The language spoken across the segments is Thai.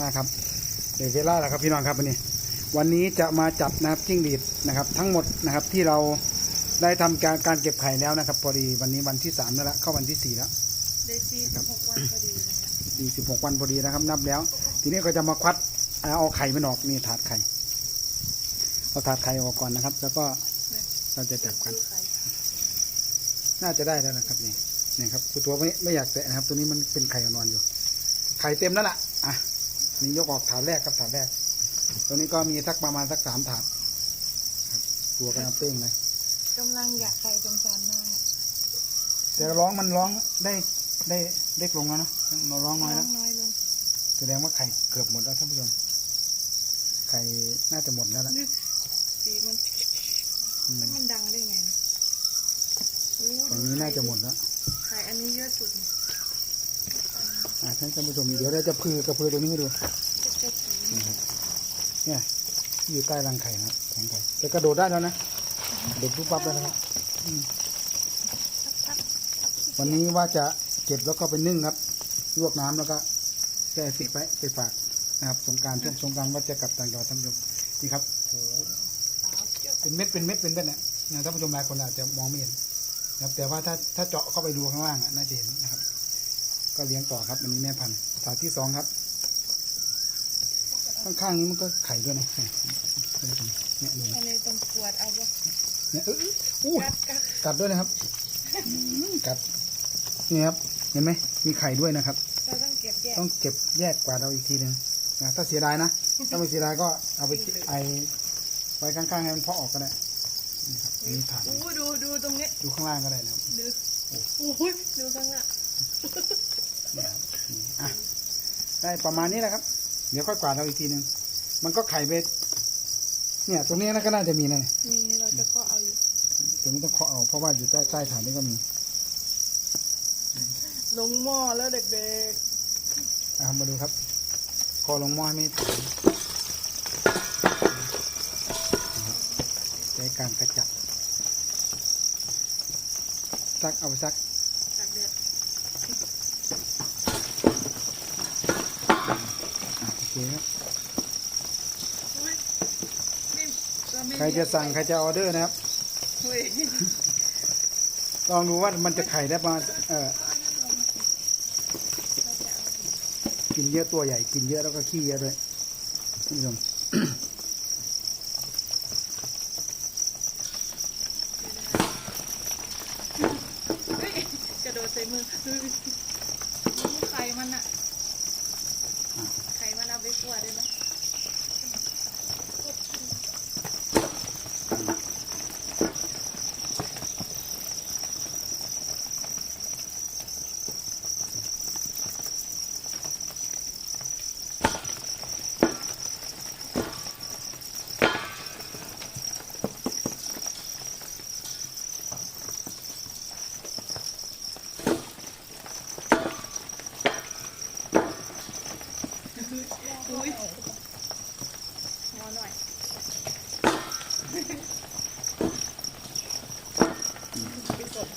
มาครับเดี๋ยวเวลาแล้วครับพี่น้องครับวันนี้ วันนี้จะมาจับนะครับจิ้งหรีดนะครับ ทั้งหมดนะครับที่เราได้ทำการการเก็บไข่แล้วนะครับ พอดีวันนี้วันที่สามแล้วละเข้าวันที่สี่แล้วได้สี่สิบหกวันพอดีนะคะสี่สิบหกวันพอดีนะครับ นับแล้ว ทีนี้ก็จะมาควัดเอาไข่มันออกนี่ถาดไข่เอาถาดไข่ออกก่อนนะครับ แล้วก็เราจะจับกันดูไข่น่าจะได้แล้วนะครับนี่นี่ครับครูตัวไม่ไม่อยากแตะนะครับ ตัวนี้มันเป็นไข่นอนอยู่ ไข่เต็มแล้วล่ะอะ นี่ยกออกถาดแรกครับถาดแรก ตัวนี้ก็มีสักประมาณสักสามถาดครับตัวกำลังเป้งเลยกำลังอยากไข่สงสารมากแต่ร้องมันร้องได้ได้เล็กลงแล้วนะเราร้องน้อยแล้วน้อยลงแสดงว่าไข่เกือบหมดแล้วท่านผู้ชมไข่น่าจะหมดแล้วล่ะสีมันอืมแล้วมันดังได้ไงนะโอ้ตรงนี้น่าจะหมดแล้วไข่อันนี้เยอะสุดอะ ท่านผู้ชมเดี๋ยวเราจะพือกระพือตัวนี้ให้ดูนี่ครับเนี่ยอยู่ใต้รังไข่นะครับแข็งไข่จะกระโดดได้แล้วนะเด็กปุ๊บปั๊บแล้วนะครับวันนี้ว่าจะเก็บแล้วก็ไปนึ่งครับลวกน้ำแล้วก็แช่ฟิตไว้ไปฝากนะครับสงการช่วงสงการว่าจะกลับต่างจังหวัดท่านผู้ชมนี่ครับโอ้เป็นเม็ดเป็นเม็ดเป็นเม็ดเนี่ยนะท่านผู้ชมหลายคนอาจจะมองไม่เห็นนะครับแต่ว่าถ้าถ้าเจาะเข้าไปดูข้างล่างน่าจะเห็นนะครับ ก็เลี้ยงต่อครับอันนี้แม่พันธุ์ถาดที่สองครับ ข้างๆนี้มันก็ไข่ด้วยนะเนี่ยเนี่ยดูนะอันนี้ต้องกวดเอาวะเนี่ยเอออู้กัดกัดกัดด้วยนะครับอืมกัดนี่ครับเห็นไหมมีไข่ด้วยนะครับเราต้องเก็บแยกต้องเก็บแยกกวาดเอาอีกทีหนึ่งนะถ้าเสียดายนะถ้าไม่เสียดายก็เอาไปไอไว้ข้างๆให้มันเพาะออกก็ได้นี่ครับอันนี้ถาดอู้ดูดูตรงนี้ดูข้างล่างก็ได้นะครับดูโอ้ยดูข้างหน้าเนี่ยครับนี่อะ ได้ประมาณนี้แหละครับ เดี๋ยวค่อยกวาดเอาอีกทีหนึ่งมันก็ไข่ไปเนี่ย ตรงนี้นะก็น่าจะมีนะมีเราจะก็เอาอยู่ตรงนี้ต้องเคาะเอาเพราะว่าอยู่ใต้ใต้ฐานนี่ก็มี ลงหม้อแล้วเด็กนะครับมาดูครับคอลงหม้อให้ไม่ถึงนะครับใช้การกระจับซักเอาไปซัก ๆตากแดด อะ โอเคครับใครจะสั่งใครจะออเดอร์นะครับ ลองดูว่ามันจะไข่ได้ประมาณเออกินเยอะตัวใหญ่ กินเยอะแล้วก็ขี้เยอะด้วยท่านผู้ชม เฮ้ยกระโดดใส่มือเฮ้ยไข่มันอะไข่ มันเอาไปกวดได้ไหม อุ้ยงอหน่อยไปกด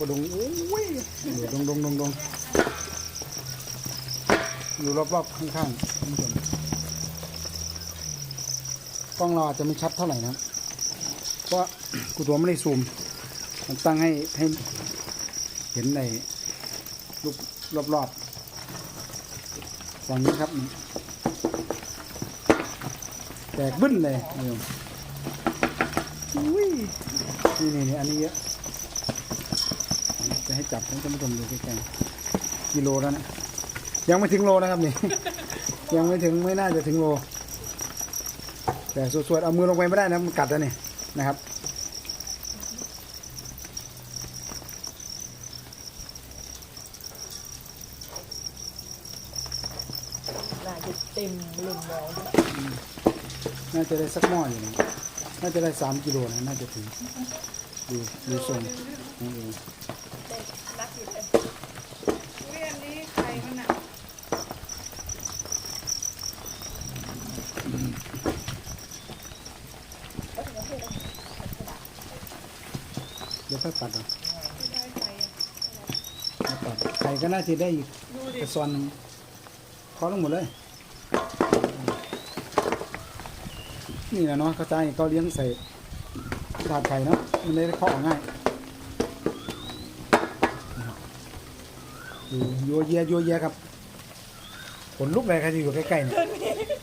กระดงกระดงโอ้ยอยู่ดงดงดงดงอยู่รอบๆข้างๆท่านผู้ชมกล้องเราอาจจะไม่ชัดเท่าไหร่นะเพราะกูตัวไม่ได้ซูม มันตั้งให้ให้เห็นในลูกรอบๆฝั่งนี้ครับแตกบึ้นเลยนี่อุ้ยนี่นี่นี่อันนี้เยอะ จะให้จับให้ท่านผู้ชมดูใกล้ๆกิโลแล้วนะยังไม่ถึงโลนะครับนี่ ยังไม่ถึงไม่น่าจะถึงโล แต่สวดๆเอามือลงไปไม่ได้นะมันกัดแล้วนี่นะครับน่าจะเต็มลุมแล้วน่าจะได้สักหม้ออยู่นะน่าจะได้สามกิโลนะน่าจะถึงดูดูทรงของเอง รักอยู่เลยอุ้ยอันนี้ไข่มันอะ เดี๋ยวค่อยปัดเอาไม่ได้ไข่อะค่อยปัดไข่ข่ก็น่าจะได้อีกดูดิกระซอนหนึ่งเคาะลงหมดเลย นี่แหละเนาะกระจายก็เลี้ยงใส่ถาดไข่เนาะมันเลยเคาะออกง่ายดูยัวเยียยัวเยียครับขนลุกเลยใครที่อยู่ใกล้ๆเนี่ย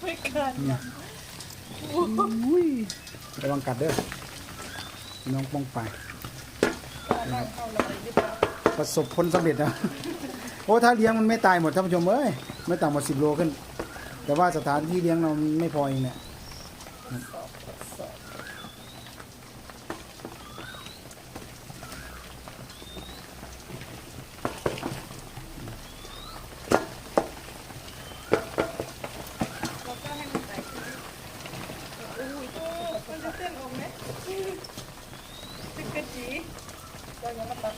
ไม่เกินเนี่ยอุ้ยระวังกัดเด้อพี่น้องป้องไป เราเข้าเลยดีกว่าประสบผลสำเร็จนะโอ้ถ้าเลี้ยงมันไม่ตายหมดท่านผู้ชมเอ้ยไม่ต่ำกว่าสิบโลขึ้น แต่ว่าสถานที่เลี้ยงเราไม่พอเองเนี่ย เราก็ให้มันใส่ขึ้นโอ้ยมันจะเต้นออกไหมเป็นกระจีเรายังมาตัด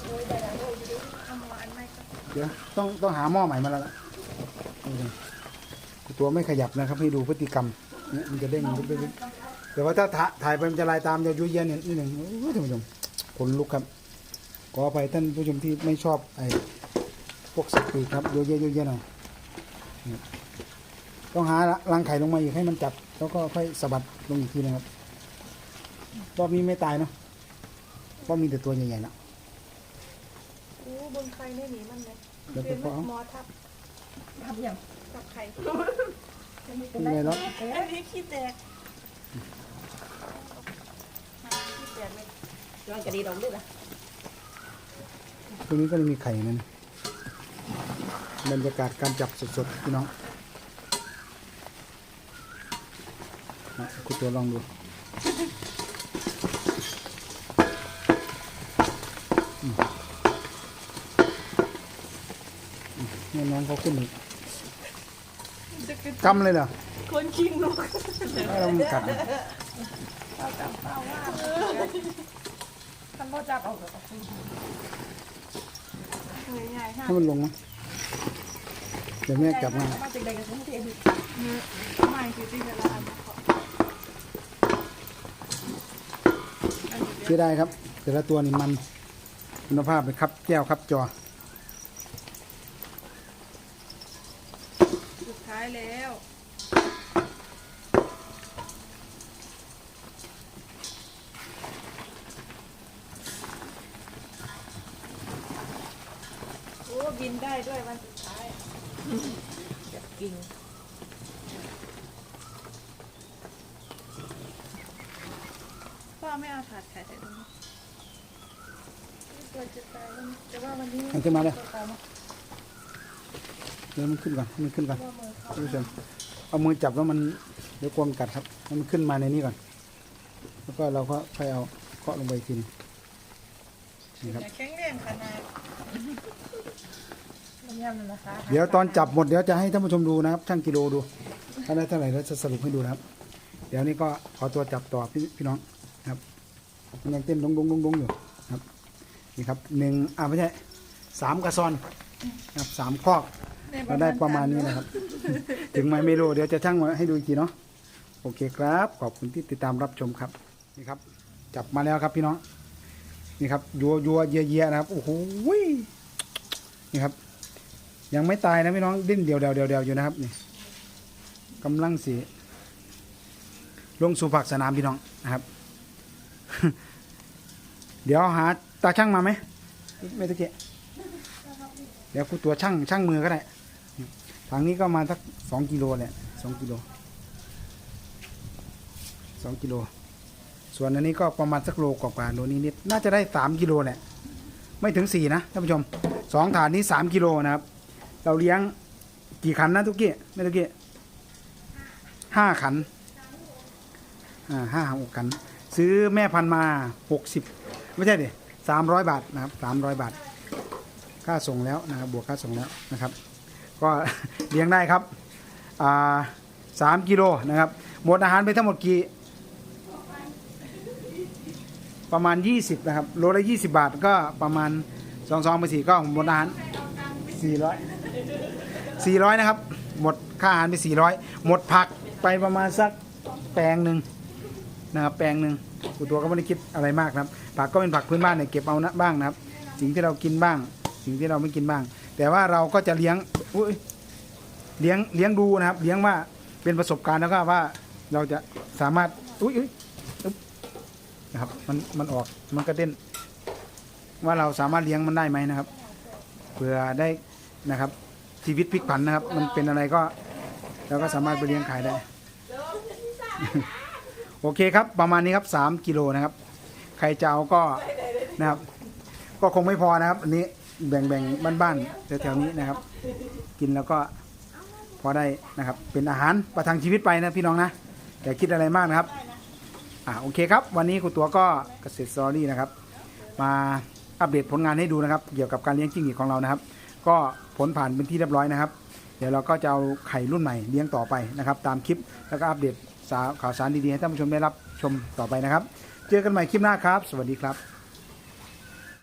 โอ้ยได้แล้วโอ้ยดูเอามาอันไหนก็ เดี๋ยวต้องต้องหาหม้อใหม่มาแล้วล่ะตัวไม่ขยับนะครับ ให้ดูพฤติกรรมเนี่ยมันจะเด้งลุกได้แต่ว่าถ้าถ่ายไปมันจะลายตามจะยุ่ยเย็นเนี่ยนิดหนึ่งท่านผู้ชมขนลุกครับขออภัยท่านผู้ชมที่ไม่ชอบไอ้พวกสปีกครับยุ่ยเยะยุ่ยเยะหน่อยเนี่ยต้องหารังไข่ลงมาอีกให้มันจับ แล้วก็ค่อยสะบัดลงอีกทีนะครับรอบนี้ไม่ตายเนาะราะมีแต่ตัวใหญ่ๆนะ โอ้บนใครไม่หนีมันเลยเดี๋ยวไปเป็นเพาะเอาหมอทับทับอย่างทับไข่ไม่เป็นไรหรอกอันนี้ขี้แตกขี้แตกไหมย้อนกระดีดองด้วยล่ะตรงนี้ก็จะมีไข่นั่นบรรยากาศการจับสดๆพี่น้องนะคุณตัวลองดูอืมอืมเนี่ยน้องเขาขึ้นอีกจะกระกำเลยเหรอคนขี้นกให้เรามันกัดนะเอาจับเป้าว่าท่านพ่อจับเอาเถอะเหนื่อยใหญ่ค่ะให้มันลงมั้ยเดี๋ยวแม่จับมามาจากใดกันทั้งเทนเนื้อใหม่คือที่เวลาอันนี้ขออันนี้เดี๋ยวเชื่อได้ครับ แต่ละตัวนี่มันคุณภาพเลยครับแก้วครับจอ สุด ท้ายแล้ว โอ้บินได้ด้วยวันสุดท้ายกิ่งพ่อไม่เอาถาดไข่ใส่ตรงนี้ตัวจะตายแล้วนะแต่ว่าวันนี้มันขึ้นมาเลยตัวตายมั้ย เดี๋ยวมันขึ้นก่อนให้มันขึ้นก่อนว่ามือเขาท่านผู้ชมเอามือจับแล้วมันเดี๋ยวกลัวมันกัดครับให้มันขึ้นมาในนี้ก่อน แล้วก็เราก็ค่อยเอาเคาะลงไปอีกทีหนึงนี่ครับอย่าแข็งแรงขนาดมันยำเลยนะคะเดี๋ยวตอนจับหมดเดี๋ยวจะให้ท่านผู้ชมดูนะครับช่างกิโลดูถ้าได้เท่าไหร่แล้วจะสรุปให้ดูนะครับ เดี๋ยวนี้ก็ขอตัวจับต่อพี่พี่น้องนะครับมันยังเต้นดงดงดงดงอยู่ครับนี่ครับหนึ่งอ่าไม่ใช่สามกระซอนนะครับสามคอก เราได้ประมาณนี้นะครับ ถึงไหมไม่รู้เดี๋ยวจะช่างมาให้ดูอีกทีเนาะโอเคครับ ขอบคุณที่ติดตามรับชมครับนี่ครับ จับมาแล้วครับพี่น้องนี่ครับยัวยัวเยียเยียนะครับโอ้โหนี่ครับ ยังไม่ตายนะพี่น้องดิ้นเดียวเดียวเดียวเดียวอยู่นะครับนี่กำลังสีลงสู่ผักสนามพี่น้องนะครับ เดี๋ยวหาตาช่างมาไหมไม่ตะเกียเดี๋ยวกูตัวช่างช่างมือก็ได้ ทางนี้ก็มาสักสองกิโลแหละสองกิโลสองกิโล ส่วนอันนี้ก็ประมาณสักโลกว่าๆโลนี้นิดน่าจะได้สามกิโลแหละ ไม่ถึงสี่นะท่านผู้ชมสองถาดนี้สามกิโลนะครับ เราเลี้ยงกี่ขันนะทุกกี้ไม่ทุกกี้ห้าขันอ่าห้าหกขัน ซื้อแม่พันมาหกสิบไม่ใช่ดิสามร้อยบาทนะครับสามร้อยบาท ค่าส่งแล้วนะครับบวกค่าส่งแล้วนะครับ ก็เลี้ยงได้ครับสามกิโลนะครับ หมดอาหารไปทั้งหมดกี่ ประมาณ 20 นะครับ โลละ 20 บาทก็ประมาณ2องสองไปสี่ก็หมดอาหาร 400 400 นะครับ หมดค่าอาหารไป 400 หมดผักไปประมาณสักแปลงหนึ่งนะครับแปลงหนึ่งกูตัวก็ไม่ได้คิดอะไรมากนะครับ ผักก็เป็นผักพื้นบ้านเนี่ยเก็บเอานะบ้างนะครับ สิ่งที่เรากินบ้าง สิ่งที่เราไม่กินบ้าง แต่ว่าเราก็จะเลี้ยง อุ้ยเลี้ยงเลี้ยงดูนะครับ เลี้ยงว่าเป็นประสบการณ์แล้วก็ว่าเราจะสามารถอุ้ยอุ้ยนะครับ มันมันออกมันกระเด็นว่าเราสามารถเลี้ยงมันได้ไหมนะครับเพื่อได้นะครับ ชีวิตพลิกผันนะครับ มันเป็นอะไรก็เราก็สามารถไปเลี้ยงขายได้ โอเคครับ ประมาณนี้ครับสามกิโลนะครับ ใครจะเอาก็นะครับ ก็คงไม่พอนะครับ อันนี้แบ่งๆบ้านๆแถวๆนี้นะครับ กินแล้วก็พอได้นะครับ เป็นอาหารประทังชีวิตไปนะพี่น้องนะอย่าคิดอะไรมากนะครับอ่าโอเคครับ วันนี้ครูตัวก็เกษตรสตอรี่นะครับ มาอัปเดตผลงานให้ดูนะครับ เกี่ยวกับการเลี้ยงจิ้งหรีดของเรานะครับ ก็ผลผ่านเป็นที่เรียบร้อยนะครับ เดี๋ยวเราก็จะเอาไข่รุ่นใหม่เลี้ยงต่อไปนะครับ ตามคลิปแล้วก็อัปเดตข่าวสารดีๆให้ท่านผู้ชมได้รับชมต่อไปนะครับ เจอกันใหม่คลิปหน้าครับ สวัสดีครับ